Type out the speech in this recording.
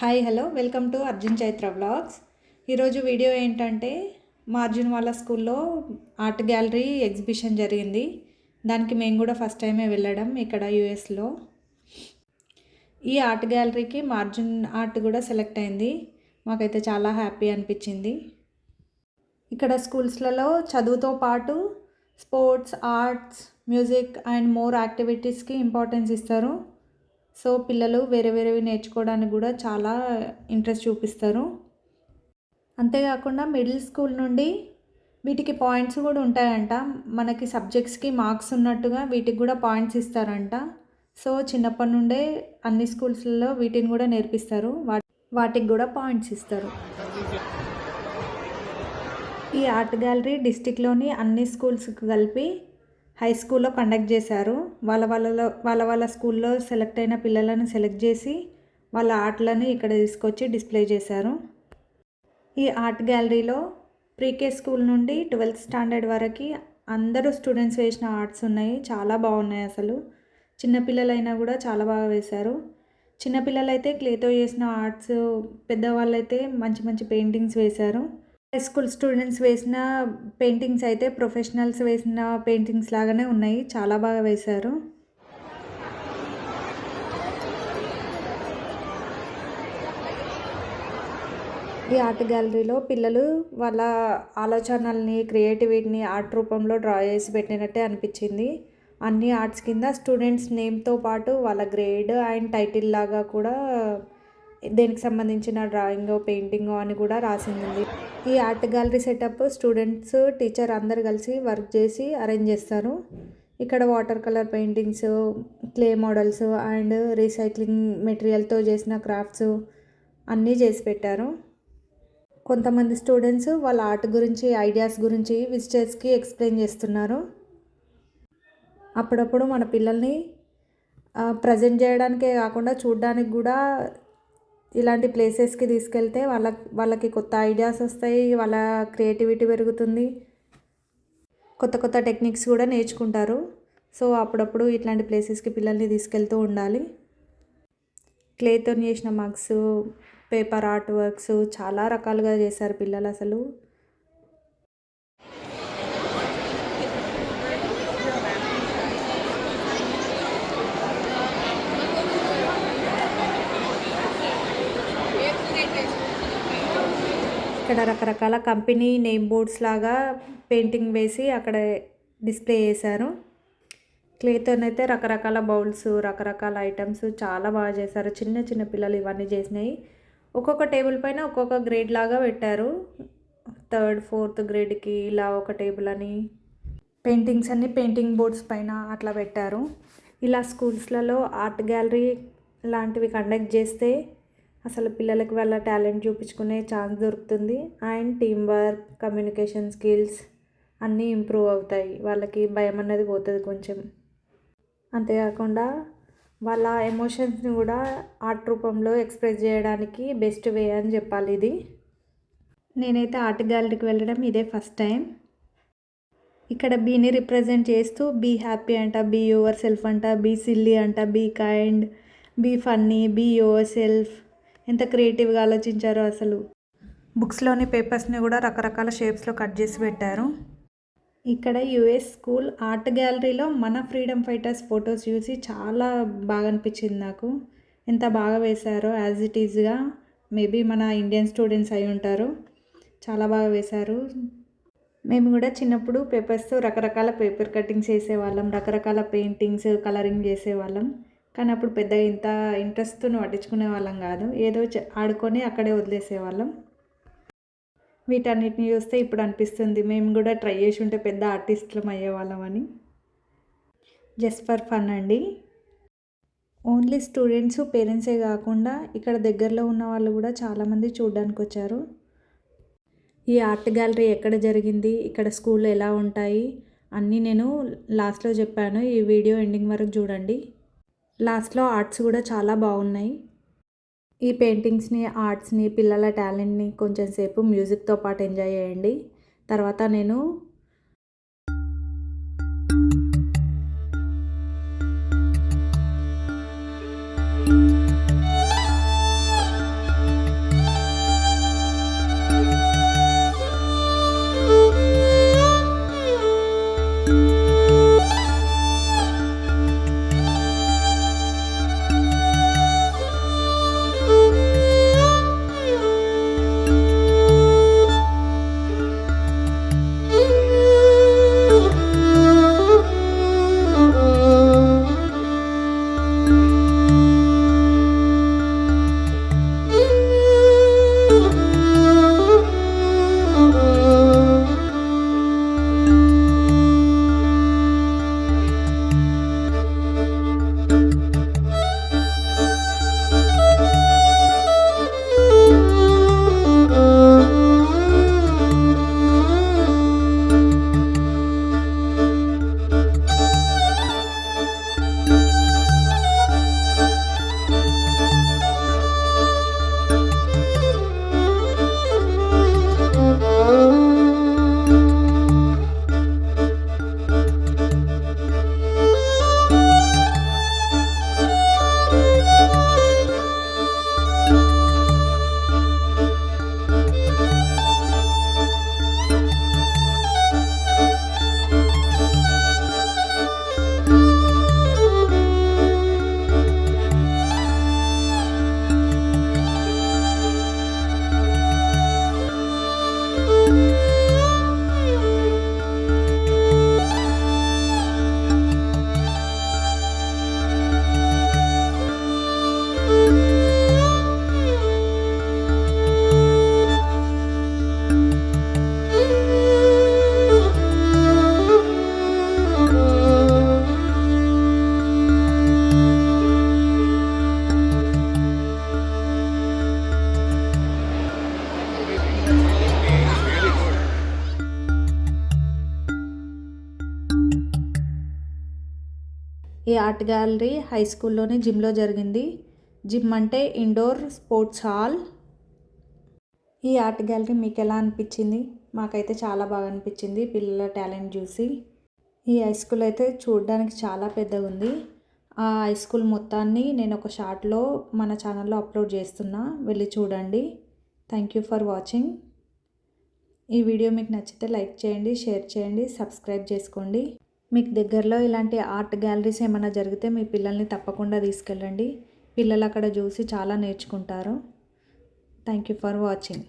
Hi hello. Welcome to Arjun Chaitra vlogs. ఈరోజు video ఏంటంటే మా అర్జున్ వాళ్ళ స్కూల్లో ఆర్ట్ గ్యాలరీ ఎగ్జిబిషన్ జరిగింది. దానికి మేము కూడా ఫస్ట్ టైమే వెళ్ళడం ఇక్కడ యూఎస్లో. ఈ ఆర్ట్ గ్యాలరీకి మా అర్జున్ ఆర్ట్ కూడా సెలెక్ట్ అయింది. మాకైతే చాలా హ్యాపీ అనిపించింది. ఇక్కడ స్కూల్స్లలో చదువుతో పాటు sports arts music and more యాక్టివిటీస్కి importance ఇస్తారు. సో పిల్లలు వేరే వేరేవి నేర్చుకోవడానికి కూడా చాలా ఇంట్రెస్ట్ చూపిస్తారు. అంతేకాకుండా మిడిల్ స్కూల్ నుండి వీటికి పాయింట్స్ కూడా ఉంటాయంట. మనకి సబ్జెక్ట్స్కి మార్క్స్ ఉన్నట్టుగా వీటికి కూడా పాయింట్స్ ఇస్తారంట. సో చిన్నప్పటి నుండే అన్ని స్కూల్స్లలో వీటిని కూడా నేర్పిస్తారు. వాటికి కూడా పాయింట్స్ ఇస్తారు. ఈ ఆర్ట్ గ్యాలరీ డిస్టిక్లోని అన్ని స్కూల్స్కి కలిపి హై స్కూల్లో కండక్ట్ చేశారు. వాళ్ళ వాళ్ళలో వాళ్ళ వాళ్ళ స్కూల్లో సెలెక్ట్ అయిన పిల్లలను సెలెక్ట్ చేసి వాళ్ళ ఆర్ట్లను ఇక్కడ తీసుకొచ్చి డిస్ప్లే చేశారు. ఈ ఆర్ట్ గ్యాలరీలో ప్రీకే స్కూల్ నుండి ట్వెల్త్ స్టాండర్డ్ వరకు అందరూ స్టూడెంట్స్ వేసిన ఆర్ట్స్ ఉన్నాయి. చాలా బాగున్నాయి అసలు. చిన్నపిల్లలైనా కూడా చాలా బాగా వేశారు. చిన్నపిల్లలైతే క్లేతో చేసిన ఆర్ట్స్ పెద్దవాళ్ళైతే మంచి మంచి పెయింటింగ్స్ వేశారు. హై స్కూల్ స్టూడెంట్స్ వేసిన పెయింటింగ్స్ అయితే ప్రొఫెషనల్స్ వేసిన పెయింటింగ్స్ లాగానే ఉన్నాయి. చాలా బాగా వేశారు. ఈ ఆర్ట్ గ్యాలరీలో పిల్లలు వాళ్ళ ఆలోచనల్ని క్రియేటివిటీని ఆర్ట్ రూపంలో డ్రా చేసి పెట్టినట్టే అనిపించింది. అన్ని ఆర్ట్స్ కింద స్టూడెంట్స్ నేమ్తో పాటు వాళ్ళ గ్రేడ్ అండ్ టైటిల్ లాగా కూడా దేనికి సంబంధించిన డ్రాయింగ్ పెయింటింగ్ అని కూడా రాసింది ఈ art gallery setup students teacher అందరు కలిసి వర్క్ చేసి అరేంజ్ చేస్తారు. ఇక్కడ water colour paintings clay models and recycling మెటీరియల్తో చేసిన క్రాఫ్ట్స్ అన్నీ చేసి పెట్టారు. కొంతమంది స్టూడెంట్స్ వాళ్ళ ఆర్ట్ గురించి ఐడియాస్ గురించి విజిటర్స్కి ఎక్స్ప్లెయిన్ చేస్తున్నారు. అప్పుడప్పుడు మన పిల్లల్ని ప్రజెంట్ చేయడానికే కాకుండా చూడడానికి కూడా ఇలాంటి ప్లేసెస్కి తీసుకెళ్తే వాళ్ళ వాళ్ళకి కొత్త ఐడియాస్ వస్తాయి వాళ్ళ క్రియేటివిటీ పెరుగుతుంది. కొత్త కొత్త టెక్నిక్స్ కూడా నేర్చుకుంటారు. సో అప్పుడప్పుడు ఇట్లాంటి ప్లేసెస్కి పిల్లల్ని తీసుకెళ్తూ ఉండాలి. క్లేతో చేసిన మగ్స్ పేపర్ ఆర్ట్ వర్క్స్ చాలా రకాలుగా చేశారు పిల్లలు అసలు. ఇక్కడ రకరకాల కంపెనీ నేమ్ బోర్డ్స్ లాగా పెయింటింగ్ వేసి అక్కడ డిస్ప్లే చేశారు. క్లేతోనైతే రకరకాల బౌల్స్ రకరకాల ఐటమ్స్ చాలా బాగా చేశారు. చిన్న చిన్న పిల్లలు ఇవన్నీ చేసినాయి. ఒక్కొక్క టేబుల్ పైన ఒక్కొక్క గ్రేడ్ లాగా పెట్టారు. థర్డ్ ఫోర్త్ గ్రేడ్కి ఇలా ఒక టేబుల్ అని పెయింటింగ్స్ అన్ని పెయింటింగ్ బోర్డ్స్ పైన అట్లా పెట్టారు. ఇలా స్కూల్స్లలో ఆర్ట్ గ్యాలరీ లాంటివి కండక్ట్ చేస్తే అసలు పిల్లలకి వాళ్ళ టాలెంట్ చూపించుకునే ఛాన్స్ దొరుకుతుంది. And team work communication skills అన్నీ ఇంప్రూవ్ అవుతాయి. వాళ్ళకి భయం అన్నది పోతుంది కొంచెం. అంతేకాకుండా వాళ్ళ ఎమోషన్స్ని కూడా ఆర్ట్ రూపంలో ఎక్స్ప్రెస్ చేయడానికి బెస్ట్ వే అని చెప్పాలి ఇది. నేనైతే ఆర్ట్ గ్యాలరీకి వెళ్ళడం ఇదే ఫస్ట్ టైం. ఇక్కడ బీని రిప్రజెంట్ చేస్తూ బీ హ్యాపీ అంట బీ యువర్ సెల్ఫ్ అంట బీ సిల్లీ అంట be kind be funny be yourself ఎంత క్రియేటివ్గా ఆలోచించారో అసలు. బుక్స్లోని పేపర్స్ని కూడా రకరకాల షేప్స్లో కట్ చేసి పెట్టారు. ఇక్కడ యుఎస్ స్కూల్ ఆర్ట్ గ్యాలరీలో మన ఫ్రీడమ్ ఫైటర్స్ ఫొటోస్ చూసి చాలా బాగా అనిపించింది నాకు. ఎంత బాగా వేశారో యాజ్ ఇట్ ఈజ్గా. మేబీ మన ఇండియన్ స్టూడెంట్స్ అయి ఉంటారు. చాలా బాగా వేశారు. మేము కూడా చిన్నప్పుడు పేపర్స్తో రకరకాల పేపర్ కటింగ్స్ చేసేవాళ్ళం రకరకాల పెయింటింగ్స్ కలరింగ్ చేసేవాళ్ళం. కానీ అప్పుడు పెద్ద ఇంత ఇంట్రెస్ట్తో పట్టించుకునే వాళ్ళం కాదు. ఏదో ఆడుకొని అక్కడే వదిలేసేవాళ్ళం. వీటన్నిటిని చూస్తే ఇప్పుడు అనిపిస్తుంది. మేము కూడా ట్రై చేసి ఉంటే పెద్ద ఆర్టిస్టులం అయ్యేవాళ్ళమని జస్ట్ ఫర్ ఫన్ అండి. ఓన్లీ స్టూడెంట్స్ పేరెంట్సే కాకుండా ఇక్కడ దగ్గరలో ఉన్న వాళ్ళు కూడా చాలామంది చూడడానికి వచ్చారు. ఈ ఆర్ట్ గ్యాలరీ ఎక్కడ జరిగింది? ఇక్కడ స్కూల్లో ఎలా ఉంటాయి? అన్నీ నేను లాస్ట్లో చెప్పాను. ఈ వీడియో ఎండింగ్ వరకు చూడండి. లాస్ట్లో ఆర్ట్స్ కూడా చాలా బాగున్నాయి. ఈ పెయింటింగ్స్ని ఆర్ట్స్ని పిల్లల టాలెంట్ని కొంచెం సేపు మ్యూజిక్తో పాటు ఎంజాయ్ చేయండి. తర్వాత నేను ఈ ఆర్ట్ గ్యాలరీ హై స్కూల్లోని జిమ్లో జరిగింది. జిమ్ అంటే ఇండోర్ స్పోర్ట్స్ హాల్. ఈ ఆర్ట్ గ్యాలరీ మీకు ఎలా అనిపించింది? మాకైతే చాలా బాగా అనిపించింది పిల్లల టాలెంట్ చూసి. ఈ హై స్కూల్ అయితే చూడడానికి చాలా పెద్దగా ఉంది. ఆ హై స్కూల్ మొత్తాన్ని నేను ఒక షార్ట్లో మన ఛానల్లో అప్లోడ్ చేస్తున్నా. వెళ్ళి చూడండి. Thank you for watching. ఈ వీడియో మీకు నచ్చితే లైక్ చేయండి షేర్ చేయండి సబ్స్క్రైబ్ చేసుకోండి. మీకు దగ్గరలో ఇలాంటి ఆర్ట్ గ్యాలరీస్ ఏమైనా జరిగితే మీ పిల్లల్ని తప్పకుండా తీసుకెళ్ళండి. పిల్లలు అక్కడ చూసి చాలా నేర్చుకుంటారు. Thank you for watching